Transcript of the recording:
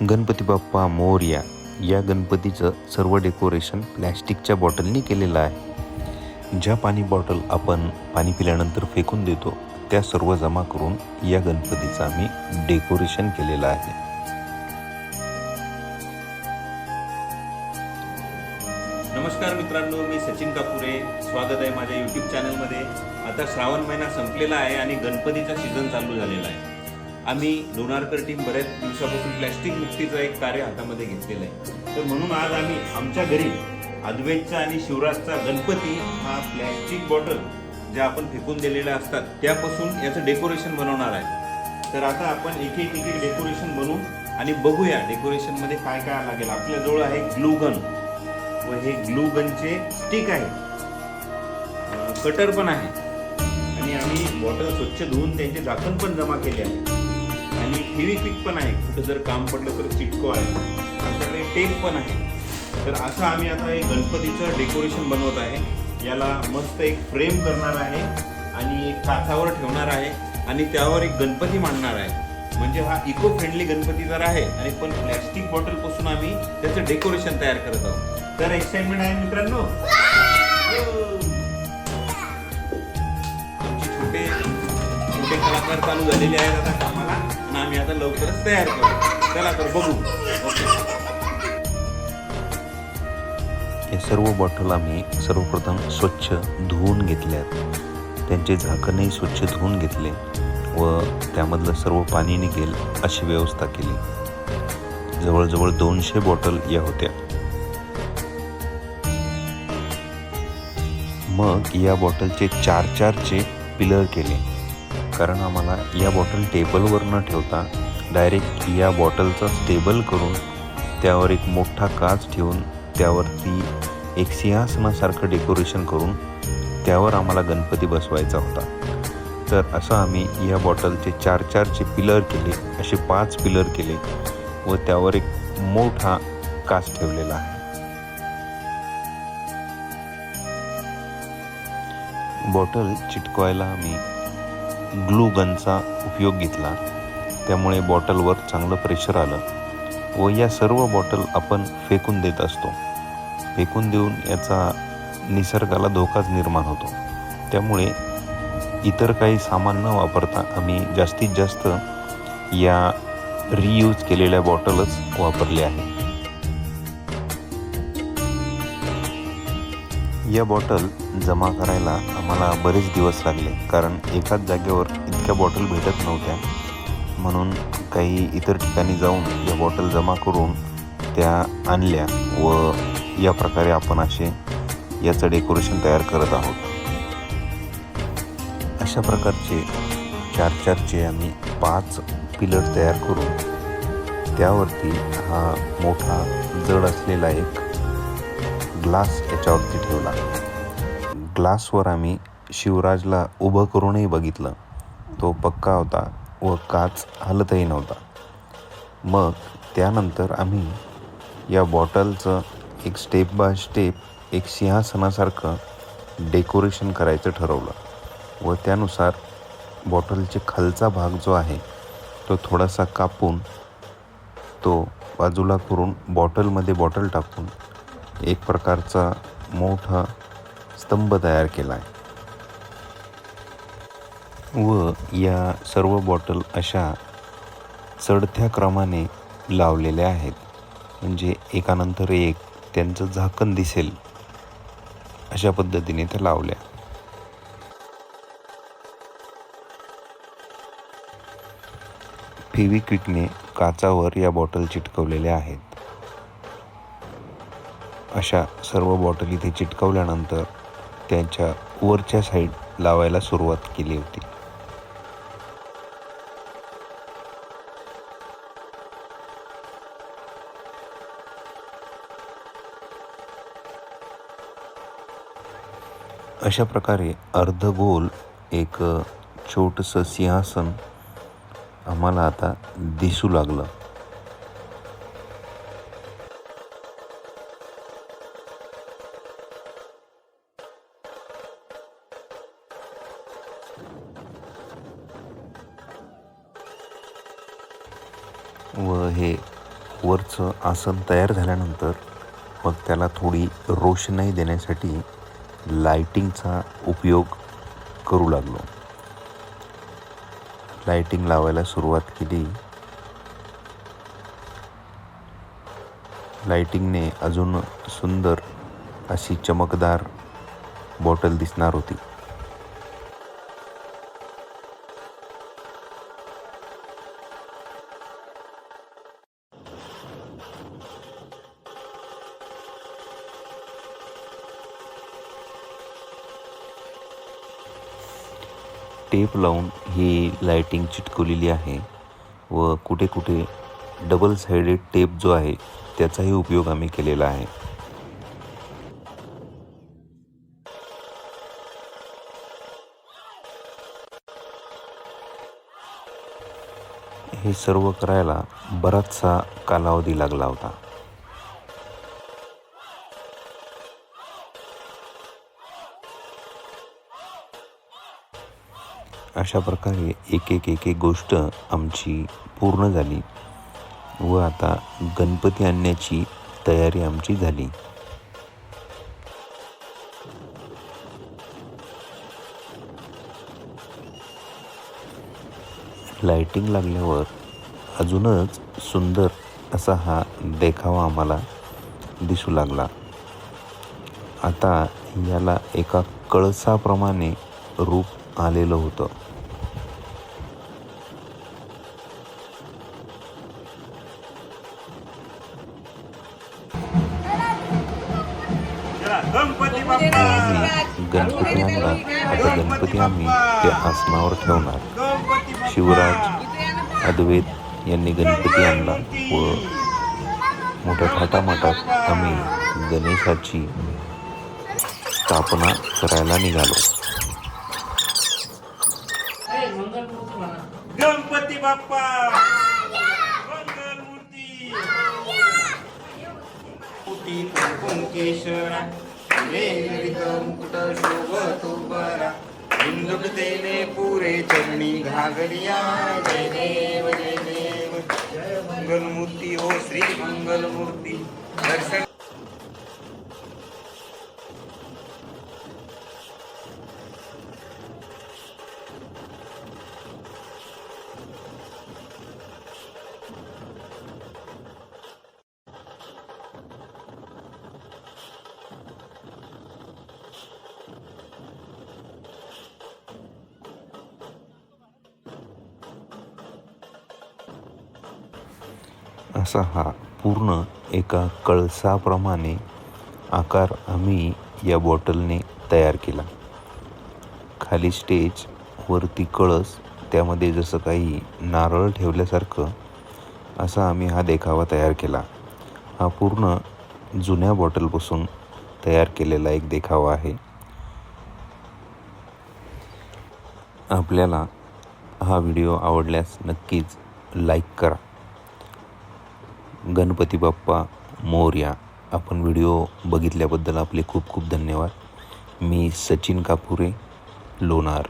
गणपती बाप्पा मोरया या गणपतीचं सर्व डेकोरेशन प्लॅस्टिकच्या बॉटलनी केलेलं आहे. ज्या पाणी बॉटल आपण पाणी पिल्यानंतर फेकून देतो त्या सर्व जमा करून या गणपतीचं आम्ही डेकोरेशन केलेलं आहे. नमस्कार मित्रांनो मी सचिन कापुरे. स्वागत आहे माझ्या यूट्यूब चॅनलमध्ये आता श्रावण महिना संपलेला आहे आणि गणपतीचा सीझन चालू झालेला आहे. आम्ही लोणारकर टीम बऱ्याच दिवसापासून प्लॅस्टिक मुक्तीचं एक कार्य हातामध्ये घेतलेलं आहे. तर म्हणून आज आम्ही आमच्या घरी अद्वैतचा आणि शिवराजचा गणपती हा प्लॅस्टिक बॉटल ज्या आपण फेकून दिलेल्या असतात त्यापासून याचं डेकोरेशन बनवणार आहे. तर आता आपण एक एक एक डेकोरेशन बनवू आणि बघूया डेकोरेशनमध्ये काय काय लागेल. आपल्याजवळ आहे ग्लू गन व हे ग्लूगनचे स्टिक आहे. कटर पण आहे. आणि आम्ही बॉटल स्वच्छ धुवून त्यांचे झाकण पण जमा केले आहे. हेवी पिक पण आहे. कुठं जर काम पडलं तर चिटको आहे. आमच्याकडे टेप पण आहे. तर असं आम्ही आता एक गणपतीचं डेकोरेशन बनवत आहे. याला मस्त एक फ्रेम करणार आहे आणि एक काचावर ठेवणार आहे आणि त्यावर एक गणपती मांडणार आहे. म्हणजे हा इको फ्रेंडली गणपती तर आहे आणि पण प्लॅस्टिक बॉटलपासून आम्ही त्याचं डेकोरेशन तयार करत आहोत. तर एक्साइटमेंट आहे मित्रांनो? आमचे छोटे छोटे कलाकार चालू झालेले आहेत आता कामाला. आम्ही आता लवकरच तयार करू. चला तर बघू. हे सर्व बॉटल आम्ही सर्वप्रथम स्वच्छ धुवून घेतल्यात. त्यांचे झाकणही स्वच्छ धुवून घेतले व त्यामधलं सर्व पाणी निघेल अशी व्यवस्था केली. जवळजवळ दोनशे बॉटल या होत्या. मग या बॉटलचे चार चारचे पिलर केले. कारण आम्हाला या बॉटल टेबलवर न ठेवता डायरेक्ट या बॉटलचा स्टेबल करून त्यावर एक मोठा काच ठेवून त्यावरती एक सिंहासनासारखं डेकोरेशन करून त्यावर आम्हाला गणपती बसवायचा होता. तर असं आम्ही या बॉटलचे चार चारचे पिलर केले असे पाच पिलर केले व त्यावर एक मोठा काच ठेवलेला आहे. बॉटल चिटकवायला आम्ही ग्लू गनचा उपयोग घेतला. त्यामुळे बॉटलवर चांगलं प्रेशर आलं व या सर्व बॉटल आपण फेकून देत असतो. फेकून देऊन याचा निसर्गाला धोकाच निर्माण होतो. त्यामुळे इतर काही सामान न वापरता आम्ही जास्तीत जास्त या रियूज केलेल्या बॉटलच वापरले आहे. या बॉटल जमा करायला आम्हाला बरेच दिवस लागले कारण एकाच जागेवर इतक्या बॉटल भेटत नव्हत्या. म्हणून काही इतर ठिकाणी जाऊन या बॉटल जमा करून त्या आणल्या व या प्रकारे आपण असे याचं डेकोरेशन तयार करत आहोत. अशा प्रकारचे चार चारचे आम्ही पाच पिलर तयार करून त्यावरती हा मोठा जड असलेला एक ग्लास याच्यावरती ठेवला. ग्लासवर आम्ही शिवराजला उभं करूनही बघितलं. तो पक्का होता व काच हलतही नव्हता. मग त्यानंतर आम्ही या बॉटलचं एक स्टेप बाय स्टेप एक सिंहासनासारखं डेकोरेशन करायचं ठरवलं व त्यानुसार बॉटलचे खालचा भाग जो आहे तो थोडासा कापून तो बाजूला करून बॉटलमध्ये बॉटल टाकून एक प्रकारचा मोठा स्तंभ तयार केला आहे. व या सर्व बॉटल अशा चढत्या क्रमाने लावलेल्या आहेत. म्हणजे एकानंतर एक त्यांचं झाकण दिसेल अशा पद्धतीने त्या लावल्या. फेविक्विकने काचावर या बॉटल चिटकवलेल्या आहेत. अशा सर्व बॉटल इथे चिटकवल्यानंतर त्यांच्या वरच्या साईड लावायला सुरुवात केली होती. अशा प्रकारे अर्धगोल एक छोटंसं सिंहासन आम्हाला आता दिसू लागलं. हे वरचं आसन तयार झाल्यानंतर मग त्याला थोडी रोषणाई देण्यासाठी लाइटिंगचा उपयोग करू लागलो. लाइटिंग लावायला सुरुवात केली. लाइटिंगने अजून सुंदर अशी चमकदार बॉटल दिसणार होती. टेप लावून ही लाईटिंग चिटकवलेली आहे व कुठे कुठे डबल साइडेड टेप जो आहे त्याचाही उपयोग आम्ही केलेला आहे. हे सर्व करायला बराचसा कालावधी लागला होता. अशा प्रकारे एक एक एक एक गोष्ट आमची पूर्ण झाली व आता गणपती आणण्याची तयारी आमची झाली. लाइटिंग लागल्यावर अजूनच सुंदर असा हा देखावा आम्हाला दिसू लागला. आता याला एका कळसाप्रमाणे रूप आलेलं होतं. गणपती आम्ही गणपती आणला आता गणपती आम्ही त्या आसनावर ठेवणार. शिवराज अद्वैत यांनी गणपती आणला. व मोठ्या थाटामाटात आम्ही गणेशाची स्थापना करायला निघालो. गणपती बाप्पा. मंगलमूर्ती. कोटी कुंकुम शोभतो बरा पुरे चरणी घागरिया. जय देव जय देव. मंगलमूर्ती ओ श्री मंगलमूर्ती. दर्शन असा हा पूर्ण एका कळसाप्रमाणे आकार आम्ही या बॉटलने तयार केला. खाली स्टेज वरती कळस त्यामध्ये जसं काही नारळ ठेवल्यासारखं असा आम्ही हा देखावा तयार केला. हा पूर्ण जुन्या बॉटलपासून तयार केलेला एक देखावा आहे. आपल्याला हा व्हिडिओ आवडल्यास नक्कीच लाईक करा. गणपती बाप्पा मोर्या आपण व्हिडिओ बघितल्याबद्दल आपले खूप खूप धन्यवाद. मी सचिन कापुरे लोणार.